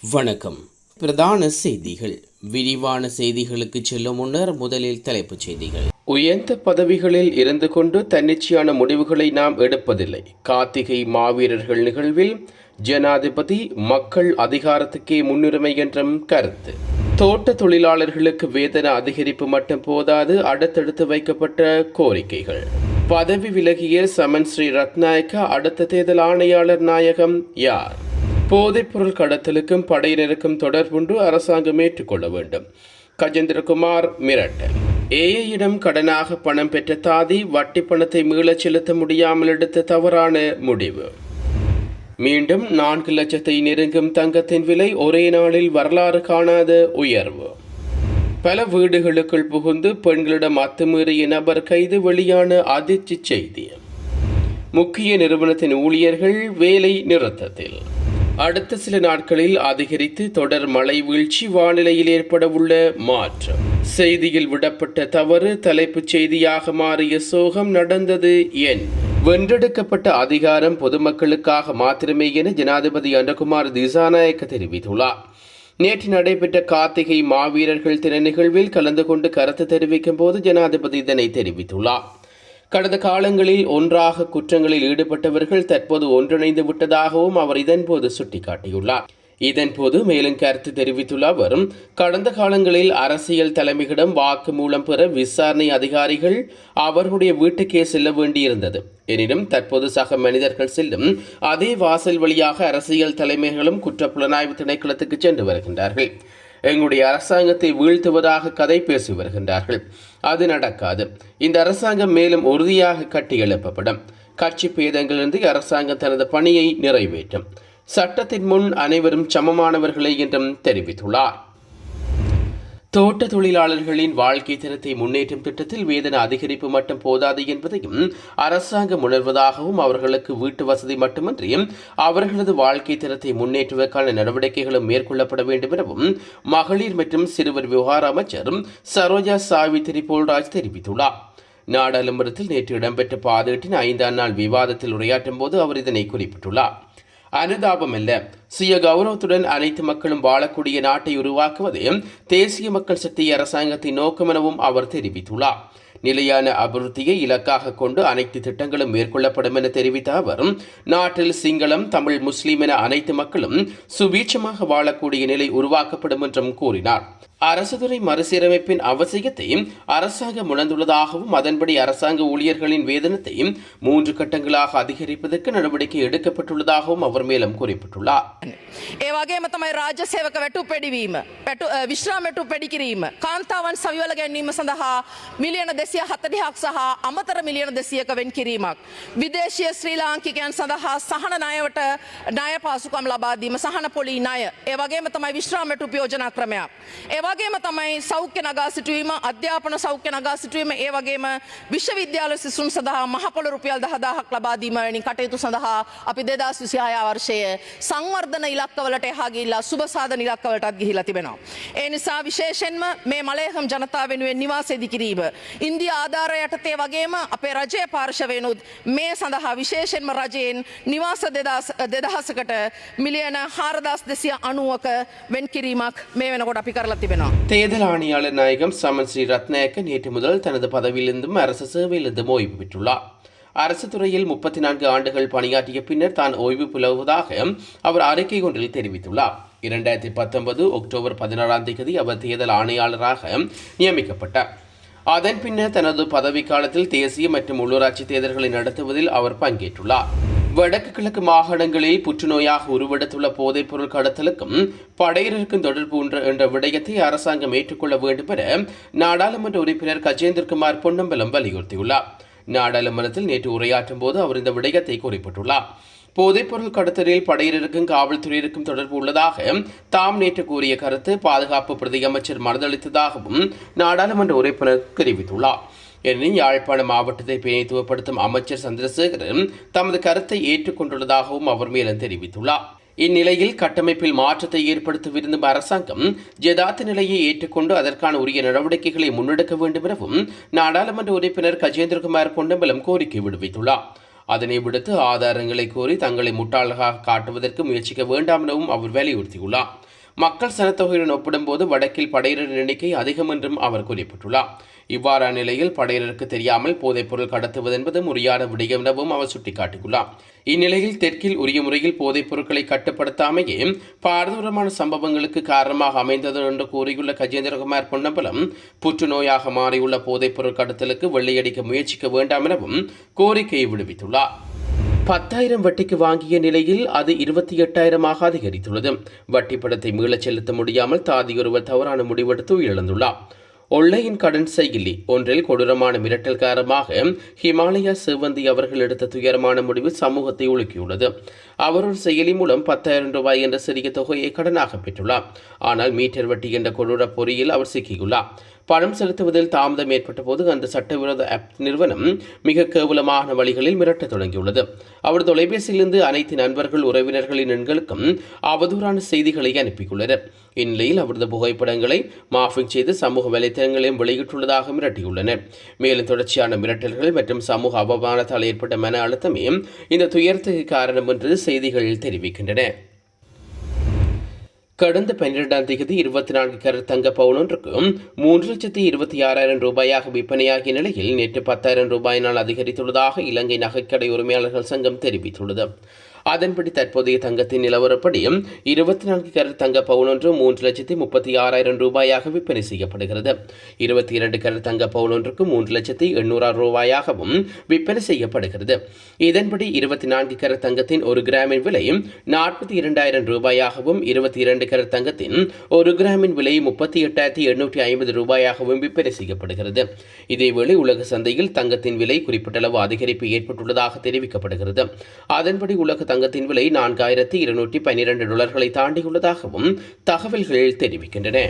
வணக்கம். பிரதான செய்திகள். விரிவான செய்திகளுக்கு செல்லும் முன்னர் முதலில் தலைப்புச் செய்திகள். உயர்ந்த பதவிகளில் இருந்து கொண்டு தன்னிச்சையான முடிவுகளை நாம் எடுப்பதில்லை. கார்த்திகை மாவீரர்கள் நிகழ்வில் ஜனாதிபதி மக்கள் அதிகாரத்துக்கே முன்னுரிமை என்றும் கருத்து. தோட்ட தொழிலாளர்களுக்கு வேதன அதிகரிப்பு மட்டும் போதாது அடுத்தடுத்து வைக்கப்பட்ட கோரிக்கைகள். பதவி விலகிய சமன் ஸ்ரீ ரத்நாயக்க அடுத்த தேர்தல் ஆணையாளர் நாயகம் யார்? போதைப்பொருள் கடத்தலுக்கும் படையினருக்கும் தொடர்புண்டு அரசாங்கம் ஏற்றுக்கொள்ள வேண்டும். கஜேந்திரகுமார் மிரட்டல். ஏஐயிடம் கடனாக பணம் பெற்ற தாதி வட்டி பணத்தை மீளச் செலுத்த முடியாமல் எடுத்த தவறான முடிவு. மீண்டும் நான்கு லட்சத்தை நெருங்கும் தங்கத்தின் விலை ஒரே நாளில் வரலாறு காணாத உயர்வு. பல வீடுகளுக்குள் புகுந்து பெண்களிடம் அத்துமீறிய நபர் கைது வெளியான அதிர்ச்சி செய்தி. முக்கிய நிறுவனத்தின் ஊழியர்கள் வேலை நிறுத்தத்தில். அடுத்த சில நாட்களில் அதிகரித்து தொடர் மழை வீழ்ச்சி வானிலையில் ஏற்படவுள்ள மாற்றம். செய்தியில் விடப்பட்ட தவறு தலைப்புச் செய்தியாக மாறிய சோகம் நடந்தது என். வென்றெடுக்கப்பட்ட அதிகாரம் பொதுமக்களுக்காக மாத்திரமே என ஜனாதிபதி அன்றகுமார் திசாநாயக்க தெரிவித்துள்ளார். நேற்று நடைபெற்ற கார்த்திகை மாவீரர்கள் தின நிகழ்வில் கலந்து கொண்டு கருத்து தெரிவிக்கும் போது ஜனாதிபதி இதனை தெரிவித்துள்ளார். கடந்த காலங்களில் ஒன்றாக குற்றங்களில் ஈடுபட்டவர்கள் தற்போது ஒன்றிணைந்து விட்டதாகவும் அவர் இதன்போது சுட்டிக்காட்டியுள்ளார். இதன்போது மேலும் கருத்து தெரிவித்துள்ள அவர் கடந்த காலங்களில் அரசியல் தலைமையிடம் வாக்கு மூலம் பெற விசாரணை அதிகாரிகள் அவர்களுடைய வீட்டுக்கே செல்ல வேண்டியிருந்தது. எனினும் தற்போது சக மனிதர்கள் செல்லும் அதே வாசல் வழியாக அரசியல் தலைமைகளும் குற்றப்புலனாய்வு திணைக்களத்துக்கு சென்று வருகின்றார்கள். எங்களுடைய அரசாங்கத்தை வீழ்த்துவதாக கதை பேசி வருகின்றார்கள். அது நடக்காது. இந்த அரசாங்கம் மேலும் உறுதியாக கட்டி எழுப்பப்படும் கட்சி பேதங்களிலிருந்து அரசாங்கம் தனது பணியை நிறைவேற்றும். சட்டத்தின் முன் அனைவரும் சமமானவர்களே என்றும் தெரிவித்துள்ளார். தோட்ட தொழிலாளர்களின் வாழ்க்கை தரத்தை முன்னேற்றும் திட்டத்தில் வேதன அதிகரிப்பு மட்டும் போதாது என்பதையும் அரசாங்கம் உணர்வதாகவும் அவர்களுக்கு வீட்டு வசதி மட்டுமின்றி அவர்களது வாழ்க்கை தரத்தை முன்னேற்றுவதற்கான நடவடிக்கைகளும் மேற்கொள்ளப்பட வேண்டும் எனவும் மகளிர் மற்றும் சிறுவர் விவகார அமைச்சர் சரோஜா சாவித்திரி போல்ராஜ் தெரிவித்துள்ளார். நாடாளுமன்றத்தில் நேற்று இடம்பெற்ற பாதீட்டின் ஐந்தாம் நாள் விவாதத்தில் உரையாற்றும் போது அவர் இதனை குறிப்பிட்டுள்ளார். அனுதாபமல்ல. சுய கௌரவத்துடன் அனைத்து மக்களும் வாழக்கூடிய நாட்டை உருவாக்குவதே தேசிய மக்கள் சக்தி அரசாங்கத்தின் நோக்கம் எனவும் அவர் தெரிவித்துள்ளார். நிலையான அபிவிருத்தியை இலக்காக கொண்டு அனைத்து திட்டங்களும் மேற்கொள்ளப்படும் என தெரிவித்த அவர் நாட்டில் சிங்களம் தமிழ் முஸ்லீம் என அனைத்து மக்களும் சுபீட்சமாக வாழக்கூடிய நிலை உருவாக்கப்படும் என்றும் கூறினார். அரசுத்துறை மறுசீரமைப்பின் அவசியத்தையும் அரசாங்கம் உணர்ந்துள்ளதாகவும் அதன்படி அரசாங்க ஊழியர்களின் வேதனத்தையும் மூன்று கட்டங்களாக அதிகரிப்பதற்கு நடவடிக்கை எடுக்கப்பட்டுள்ளதாகவும் அவர் மேலும் குறிப்பிட்டுள்ளார் ඒ වගේම තමයි රාජ්‍ය සේවක වැටු පෙඩිවීම පැටු විශ්‍රාම වැටු පෙඩිකිරීම කාන්තාවන් සවිවල ගැනීම සඳහා මිලියන දෙසිය හතඩිහක් සහ අමතර මිලියන දෙසියක වෙන් කිරීමක්. විදේශය ශ්‍රී ලාංකිකයන් සඳහා සහන නයවට ණය පාසුකම් ලබාදීම සහන පොලි ණය ඒ වගේම තමයි විශ්‍රාම වැටු පියෝජනා ක්‍රමයක්. ඒ වගේම තමයි සෞඛ්‍ය නගා සිටුවීම අධ්‍යාපන සෞඛ්‍ය නගා සිටුවීම ඒ වගේම විශ්වවිද්‍යාල සිසුන් සඳහා මහපොළ රුපියල් දහදාහක් ලබාදීම වැනි කටයුතු සඳහා අපි දෙදස් විසිහය වර්ෂය සංවර්ධන ඉලක්කවලට එහාගිල්ලා සුභසාධන ඉලක්කවලටත් ගිහිලා තිබෙනවා. ඒ නිසා විශේෂෙන්ම මේ මලයහම් ජනතා වෙනුවෙන් නිවාසේදි කිරීම. ඉන්දිය ආධාර යටතේ වගේම අපේ රජය පාර්ශවයනුත් මේ සඳහා විශේෂෙන්ම රජයෙන් නිවාස දෙදහසකට මිලියන හාරදස් දෙසිය අනුවක වෙන් කිරීමක් මේ වෙනකොට අපි කරලා வேணும் தேர்தல் ஆணையாளர் நாயகம் சமன் ஸ்ரீ ரத்நாயக்க நேற்று முதல் தனது பதவியிலிருந்தும் அரசு சேவையிலிருந்தும் ஓய்வு பெற்றுள்ளார். அரசு துறையில் முப்பத்தி நான்கு ஆண்டுகள் பணியாற்றிய பின்னர் தான் ஓய்வு புலவுவதாக அவர் அறிக்கை ஒன்றில் தெரிவித்துள்ளார். இரண்டாயிரத்தி பத்தொன்பது அக்டோபர் பதினாறாம் தேதி அவர் தேர்தல் ஆணையாளராக நியமிக்கப்பட்டார். அதன் பின்னர் தனது பதவிக்காலத்தில் தேசிய மற்றும் உள்ளூராட்சி தேர்தல்களை நடத்துவதில் அவர் பங்கேற்றுள்ளார். வடக்கு கிழக்கு மாகாணங்களில் புற்றுநோயாக உருவெடுத்துள்ள போதைப் பொருள் கடத்தலுக்கும் படையினருக்கும் தொடர்பு என்ற விடயத்தை அரசாங்கம் ஏற்றுக்கொள்ள வேண்டும் என நாடாளுமன்ற உறுப்பினர் கஜேந்திரகுமார் பொன்னம்பலம் வலியுறுத்தியுள்ளார். நாடாளுமன்றத்தில் நேற்று உரையாற்றும் போது அவர் இந்த விடயத்தை குறிப்பிட்டுள்ளார். போதைப்பொருள் கடத்தலில் படையினருக்கும் காவல்துறையினருக்கும் தொடர்பு உள்ளதாக தாம் நேற்று கூறிய கருத்து பாதுகாப்பு பிரதியமைச்சர் மனதளித்ததாகவும் மறுதளித்ததாகவும் நாடாளுமன்ற உறுப்பினர் தெரிவித்துள்ளார். எனினும் யாழ்ப்பாண மாவட்டத்தை பிணைத்துவப்படுத்தும் அமைச்சர் சந்திரசேகரன் தமது கருத்தை ஏற்றுக்கொண்டுள்ளதாகவும் அவர் மேலும் தெரிவித்துள்ளார். இந்நிலையில் கட்டமைப்பில் மாற்றத்தை ஏற்படுத்த விரும்பும் அரசாங்கம் ஜெதார்த்த நிலையை ஏற்றுக்கொண்டு அதற்கான உரிய நடவடிக்கைகளை முன்னெடுக்க வேண்டும் எனவும் நாடாளுமன்ற உறுப்பினர் கஜேந்திரகுமார் பொன்னம்பலம் கோரிக்கை விடுவித்துள்ளார். அதனை விடுத்து ஆதாரங்களை கோரி தங்களை முட்டாளாக காட்டுவதற்கு முயற்சிக்க வேண்டாம் எனவும் அவர் வலியுறுத்தியுள்ளார். மக்கள் சனத்தொகையுடன் ஒப்பிடும்போது வடக்கில் படையினர் எண்ணிக்கை அதிகம் என்றும் அவர் குறிப்பிட்டுள்ளார். இவ்வாறான நிலையில் படையினருக்கு தெரியாமல் போதைப்பொருள் கடத்துவது என்பது முறையான விடயம் எனவும் அவர் சுட்டிக்காட்டியுள்ளார். இந்நிலையில் தெற்கில் உரிய முறையில் போதைப் பொருட்களை கட்டுப்படுத்தாமையே பாரதூரமான சம்பவங்களுக்கு காரணமாக அமைந்தது என்று கூறியுள்ள கஜேந்திரகுமார் பொன்னம்பலம் புற்றுநோயாக மாறியுள்ள போதைப் பொருள் கடத்தலுக்கு வெள்ளையடிக்க முயற்சிக்க வேண்டாம் எனவும் கோரிக்கையை விடுவித்துள்ளார். பத்தாயிரம் வட்டிக்கு வாங்கிய நிலையில் அது இருபத்தி எட்டாயிரமாக அதிகரித்துள்ளது. வட்டி படத்தை மீளச் செலுத்த முடியாமல் தாதியொருவர் தவறான முடிவெடுத்து உயிரிழந்துள்ளார். ஒல்லையின் கடன் செயலி ஒன்றில் கொடூரமான மிரட்டல் காரணமாக ஹிமாலயா சிவந்தி அவர்கள் எடுத்த துயரமான முடிவு சமூகத்தை உலுக்கியுள்ளது. அவர் ஒரு செயலி மூலம் பத்தாயிரம் ரூபாய் என்ற சிறிய தொகையை கடனாக பெற்றுள்ளார். ஆனால் மீட்டர் வட்டி என்ற கொடூர பொறியில் அவர் சிக்கியுள்ளார். பணம் செலுத்துவதில் தாமதம் ஏற்பட்ட போது அந்த சட்டவிரோத ஆப் நிறுவனம் மிக கேவலமான வழிகளில் மிரட்டத் தொடங்கியுள்ளது. அவர் தொலைபேசியிலிருந்து அனைத்து நண்பர்கள் உறவினர்களின் எண்களுக்கும் அவதூறான செய்திகளை அனுப்பியுள்ளனர் இந்நிலையில் அவரது புகைப்படங்களை மாஃபிங் செய்து சமூக வலைத்தளங்களையும் வெளியிட்டுள்ளதாக மிரட்டியுள்ளனர். மேலும் தொடர்ச்சியான மிரட்டல்கள் மற்றும் சமூக அவமானத்தால் ஏற்பட்ட மன அழுத்தமே இந்த துயரத்துக்கு காரணம் என்று செய்திகள் தெரிவிக்கின்றன. கடந்த பன்னிரெண்டாம் தேதி இருபத்தி நான்கு கரட் தங்க பவுன் ஒன்றுக்கு மூன்று லட்சத்தி இருபத்தி ஆறாயிரம் ரூபாயாக விற்பனையாகிய நிலையில் நேற்று பத்தாயிரம் ரூபாயினால் அதிகரித்துள்ளதாக இலங்கை நகைக்கடை உரிமையாளர்கள் சங்கம் தெரிவித்துள்ளது. அதன்படி தற்போதைய தங்கத்தின் நிலவரப்படி இருபத்தி நான்கு கரட் தங்க பவுனொன்று மூன்று லட்சத்தி முப்பத்தி ஆறாயிரம் ரூபாயாக விற்பனை செய்யப்படுகிறது. இருபத்தி இரண்டு கரட் தங்க பவுனொன்றுக்கு மூன்று லட்சத்தி எண்ணூறாயிரம் ரூபாயாகவும் விற்பனை செய்யப்படுகிறது. இதன்படி இருபத்தி நான்கு கரட் தங்கத்தின் ஒரு கிராமின் விலை நாற்பத்தி இரண்டாயிரம் ரூபாயாகவும் இருபத்தி இரண்டு கரட் தங்கத்தின் ஒரு கிராமின் விலை முப்பத்தி எட்டாயிரத்தி எண்ணூற்றி ஐம்பது ரூபாயாகவும் விற்பனை செய்யப்படுகிறது. இதேவேளை உலக சந்தையில் தங்கத்தின் விலை குறிப்பிட்டளவு அதிகரிப்பு ஏற்பட்டுள்ளதாக தெரிவிக்கப்படுகிறது. அதன்படி உலக தங்கத்தின் விலை நான்காயிரத்தி இருநூற்றி பன்னிரண்டு டாலர்களை தாண்டியுள்ளதாகவும் தகவல்கள் தெரிவிக்கின்றன.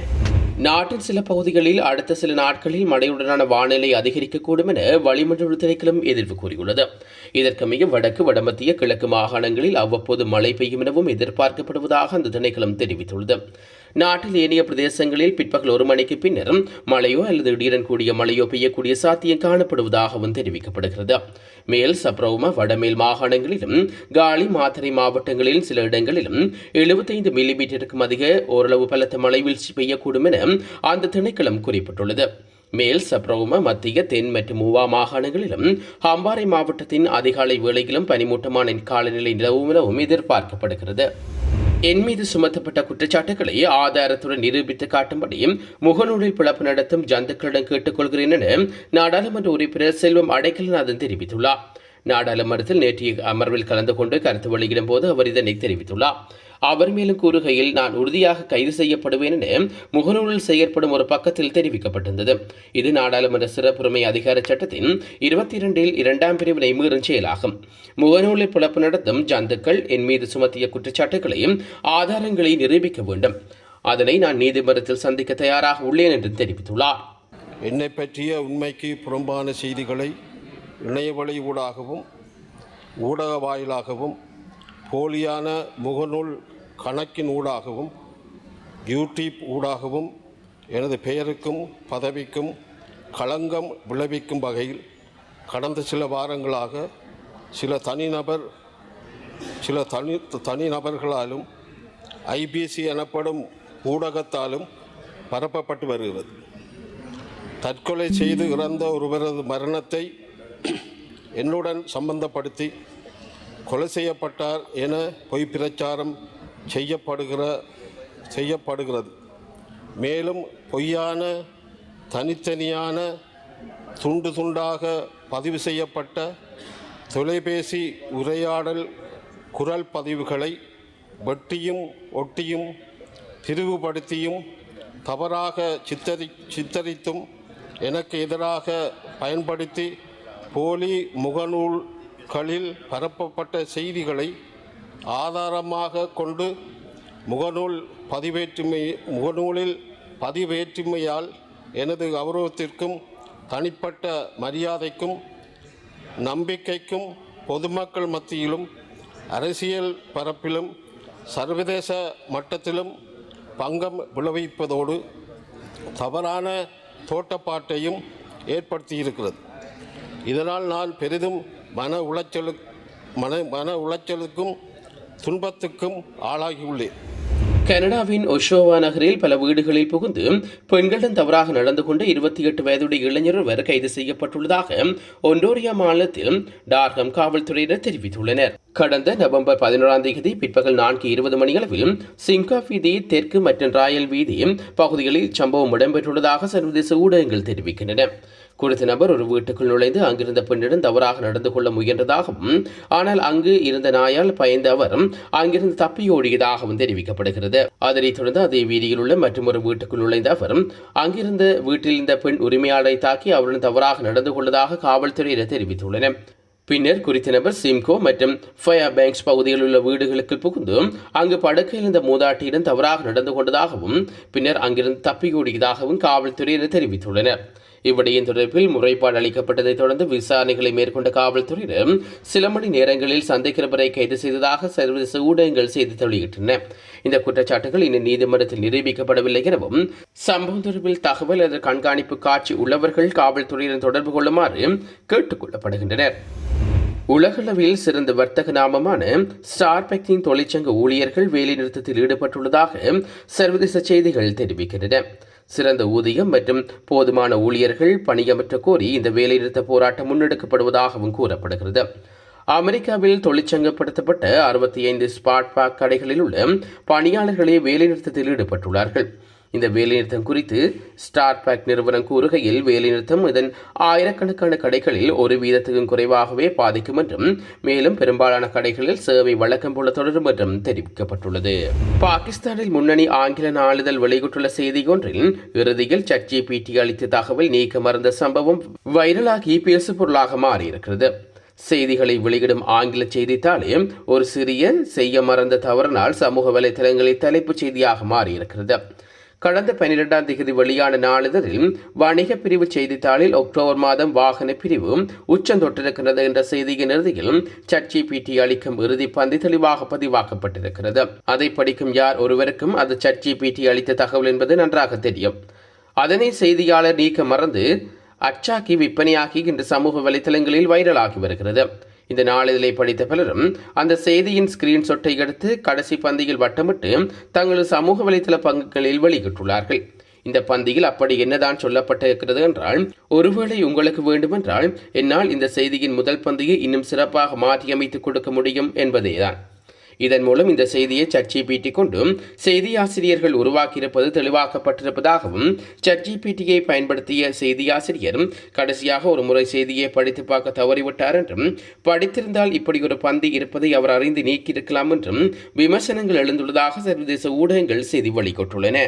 நாட்டின் சில பகுதிகளில் அடுத்த சில நாட்களில் மழையுடனான வானிலை அதிகரிக்கக்கூடும் என வளிமண்டல திணைக்களம் எதிர்ப்பு கூறியுள்ளது. இதற்கமைய வடக்கு வடமத்திய கிழக்கு மாகாணங்களில் அவ்வப்போது மழை பெய்யும் எனவும் எதிர்பார்க்கப்படுவதாக அந்த திணைக்களம் தெரிவித்துள்ளது. நாட்டில் ஏனைய பிரதேசங்களில் பிற்பகல் ஒரு மணிக்கு பின்னர் மழையோ அல்லது இடியுடன் கூடிய மழையோ பெய்யக்கூடிய சாத்தியம் காணப்படுவதாகவும் தெரிவிக்கப்படுகிறது. மேல் சப்ரௌம வடமேல் மாகாணங்களிலும் காலி மாத்தறை மாவட்டங்களில் சில இடங்களிலும் எழுபத்தைந்து மில்லிமீட்டருக்கும் அதிக ஓரளவு பலத்த மழை வீழ்ச்சி பெய்யக்கூடும் என அந்த திணைக்களம் குறிப்பிட்டுள்ளது. மேல் சப்ரௌம மத்திய தென் மற்றும் மூவா மாகாணங்களிலும் ஹம்பாறை மாவட்டத்தின் அதிகாலை வேளையிலும் பனிமூட்டமான காலநிலை நிலவும் எனவும் எதிர்பார்க்கப்படுகிறது. என் மீது சுமத்தப்பட்ட குற்றச்சாட்டுகளை ஆதாரத்துடன் நிரூபித்து காட்டும்படியும் முகநூலில் பிளப்பு நடத்தும் ஜந்துக்களிடம் கேட்டுக்கொள்கிறேன் என நாடாளுமன்ற உறுப்பினர் செல்வம் அடைக்கலநாதன் தெரிவித்துள்ளார். நாடாளுமன்றத்தில் நேற்றைய அமர்வில் கலந்து கொண்டு கருத்து வெளியிடும் போது அவர் இதனை தெரிவித்துள்ளார். அவர் மேலும் கூறுகையில் நான் உறுதியாக கைது செய்யப்படுவேன் என முகநூலில் செயற்படும் ஒரு பக்கத்தில் தெரிவிக்கப்பட்டிருந்தது. இது நாடாளுமன்ற சிறப்புரிமை அதிகார சட்டத்தின் இருபத்தி இரண்டில் இரண்டாம் பிரிவினை மீறும் செயலாகும். முகநூலில் புலப்பு நடத்தும் ஜந்துக்கள் என் மீது சுமத்திய குற்றச்சாட்டுகளையும் ஆதாரங்களை நிரூபிக்க வேண்டும். அதனை நான் நீதிமன்றத்தில் சந்திக்க தயாராக உள்ளேன் என்று தெரிவித்துள்ளார். என்னை பற்றிய உண்மைக்கு புறம்பான செய்திகளை இணையவழி ஊடாகவும் ஊடக வாயிலாகவும் போலியான முகநூல் கணக்கின் ஊடாகவும் யூடியூப் ஊடாகவும் எனது பெயருக்கும் பதவிக்கும் களங்கம் விளைவிக்கும் வகையில் கடந்த சில வாரங்களாக சில தனிநபர் சில தனி தனிநபர்களாலும் ஐபிசி எனப்படும் ஊடகத்தாலும் பரப்பப்பட்டு வருகிறது. தற்கொலை செய்து இறந்த ஒருவரது மரணத்தை என்னுடன் சம்பந்தப்படுத்தி கொலை செய்யப்பட்டார் என பொய் பிரச்சாரம் செய்யப்படுகிற செய்யப்படுகிறது. மேலும் பொய்யான தனித்தனியான துண்டு துண்டாக பதிவு செய்யப்பட்ட தொலைபேசி உரையாடல் குரல் பதிவுகளை வெட்டியும் ஒட்டியும் பிரிவுபடுத்தியும் தவறாக சித்தரி சித்தரித்தும் எனக்கு எதிராக பயன்படுத்தி போலி முகநூல் களில் பரப்பப்பட்ட செய்திகளை ஆதாரமாக கொண்டு முகநூல் பதிவேற்றுமை முகநூலில் பதிவேற்றுமையால் எனது கௌரவத்திற்கும் தனிப்பட்ட மரியாதைக்கும் நம்பிக்கைக்கும் பொதுமக்கள் மத்தியிலும் அரசியல் பரப்பிலும் சர்வதேச மட்டத்திலும் பங்கம் விளைவிப்பதோடு தவறான தோட்டப்பாட்டையும் ஏற்படுத்தியிருக்கிறது. இதனால் நான் பெரிதும் மன உளைச்சலு மன மன உளைச்சலுக்கும் துன்பத்துக்கும் ஆளாகியுள்ளேன் கனடாவின் ஒஷோவா நகரில் பல வீடுகளில் புகுந்து பெண்களிடம் தவறாக நடந்து கொண்டு இருபத்தி எட்டு வயதுடைய இளைஞர் ஒருவர் கைது செய்யப்பட்டுள்ளதாக ஒன்டோரியா மாநிலத்தில் டார்கம் காவல்துறையினர் தெரிவித்துள்ளனர். கடந்த நவம்பர் பதினோராம் தேதி பிற்பகல் நான்கு இருபது மணியளவில் சிங்கா வீதி தெற்கு மற்றும் ராயல் வீதி பகுதிகளில் சம்பவம் இடம்பெற்றுள்ளதாக சர்வதேச ஊடகங்கள் தெரிவிக்கின்றன. குறித்த நபர் ஒரு வீட்டுக்குள் நுழைந்து அங்கிருந்த பெண்ணிடம் தவறாக நடந்து கொள்ள முயன்றதாகவும் ஆனால் அங்கு இருந்த நாயால் பயந்த அவர் அங்கிருந்து தப்பியோடியதாகவும் தெரிவிக்கப்படுகிறது. அதனைத் தொடர்ந்து அதே வீதியில் உள்ள மற்றொரு வீட்டுக்குள் நுழைந்த அவர் அங்கிருந்த வீட்டில் இருந்த பெண் உரிமையாளரை தாக்கி அவருடன் தவறாக நடந்து கொண்டதாக காவல்துறையினர் தெரிவித்துள்ளனர். பின்னர் குறித்த நபர் சிம்கோ மற்றும் ஃபயர் பேங்க்ஸ் பகுதியில் உள்ள வீடுகளுக்கு புகுந்து அங்கு படுக்கையில் இருந்த மூதாட்டியிடம் தவறாக நடந்து கொண்டதாகவும் பின்னர் அங்கிருந்து தப்பியோடியதாகவும் காவல்துறையினர் தெரிவித்துள்ளனர். இவ்விடயம் தொடர்பில் முறைப்பாடு அளிக்கப்பட்டதைத் தொடர்ந்து விசாரணைகளை மேற்கொண்ட காவல்துறையினர் சில மணி நேரங்களில் சந்தேக நபரை கைது செய்ததாக சர்வதேச ஊடகங்கள் செய்தி வெளியிட்டன இந்த குற்றச்சாட்டுகள் இன்னும் நீதிமன்றத்தில் நிரூபிக்கப்படவில்லை எனவும் சம்பவம் தொடர்பில் தகவல் அல்லது கண்காணிப்பு காட்சி உள்ளவர்கள் காவல்துறையினர் தொடர்பு கொள்ளுமாறு கேட்டுக் கொள்ளப்படுகின்றனர். உலகளவில் சிறந்த வர்த்தக நாமமான ஸ்டார்பெக்டின் தொழிற்சங்க ஊழியர்கள் வேலைநிறுத்தத்தில் ஈடுபட்டுள்ளதாக சர்வதேச செய்திகள் தெரிவிக்கின்றன. சிறந்த ஊதியம் மற்றும் போதுமான ஊழியர்கள் பணியமற்ற கோரி இந்த வேலைநிறுத்த போராட்டம் முன்னெடுக்கப்படுவதாகவும் கூறப்படுகிறது. அமெரிக்காவில் தொழிற்சங்கப்படுத்தப்பட்ட அறுபத்தி ஐந்து ஸ்பாட் பாக் கடைகளில் உள்ள பணியாளர்களே வேலைநிறுத்தத்தில் ஈடுபட்டுள்ளார்கள். இந்த வேலைநிறுத்தம் குறித்து ஸ்டார் பேக் நிறுவனம் கூறுகையில் வேலைநிறுத்தம் இதன் ஆயிரக்கணக்கான கடைகளில் ஒரு வீதத்துக்கும் குறைவாகவே பாதிக்கும் என்றும் மேலும் பெரும்பாலான கடைகளில் சேவை வழக்கம் போல தொடரும் என்றும் தெரிவிக்கப்பட்டுள்ளது. பாகிஸ்தானில் முன்னணி ஆங்கில நாளிதழ் வெளியிட்டுள்ள செய்தி ஒன்றில் இறுதியில் சட் அளித்த தகவல் நீக்க மறந்த சம்பவம் வைரலாகி பேசுபொருளாக மாறியிருக்கிறது. செய்திகளை வெளியிடும் ஆங்கில செய்தித்தாளே ஒரு சிறிய செய்ய மறந்த தவறினால் சமூக வலைதளங்களில் தலைப்புச் செய்தியாக மாறியிருக்கிறது. கடந்த பன்னிரெண்டாம் தேதி வெளியான நாளிதழில் வணிக பிரிவு செய்தித்தாளில் அக்டோபர் மாதம் வாகன பிரிவு உச்சம் தொட்டிருக்கிறது என்ற செய்தியின் இறுதியில் சர்ச்சி பிடி அளிக்கும் இறுதி பந்தி தெளிவாக பதிவாக்கப்பட்டிருக்கிறது. அதை படிக்கும் யார் ஒருவருக்கும் அது சர்ச்சி பிடி அளித்த தகவல் என்பது நன்றாக தெரியும். அதனை செய்தியாளர் நீக்க மறந்து அச்சாக்கி விற்பனையாகி இன்று சமூக வலைத்தளங்களில் வைரலாகி வருகிறது. இந்த நாளிதழை படித்த பலரும் அந்த செய்தியின் ஸ்கிரீன்ஷாட்டை எடுத்து கடைசி பந்தியில் வட்டமிட்டு தங்களது சமூக வலைத்தள பங்குகளில் வெளியிட்டுள்ளார்கள். இந்த பந்தியில் அப்படி என்னதான் சொல்லப்பட்டிருக்கிறது என்றால் ஒருவேளை உங்களுக்கு வேண்டுமென்றால் என்னால் இந்த செய்தியின் முதல் பந்தியை இன்னும் சிறப்பாக மாற்றியமைத்து கொடுக்க முடியும் என்பதேதான். இதன் மூலம் இந்த செய்தியை சர்ஜிபிடி கொண்டும் செய்தி ஆசிரியர்கள் உருவாக்கியிருப்பது தெளிவாக்கப்பட்டிருப்பதாகவும் சர்ஜிபிடியை பயன்படுத்திய செய்தியாசிரியர் கடைசியாக ஒரு முறை செய்தியை படித்து பார்க்க தவறிவிட்டார் என்றும் படித்திருந்தால் இப்படி ஒரு பந்தி இருப்பதை அவர் அறிந்து நீக்கியிருக்கலாம் என்றும் விமர்சனங்கள் எழுந்துள்ளதாக சர்வதேச ஊடகங்கள் செய்தி வெளியிட்டுள்ளன.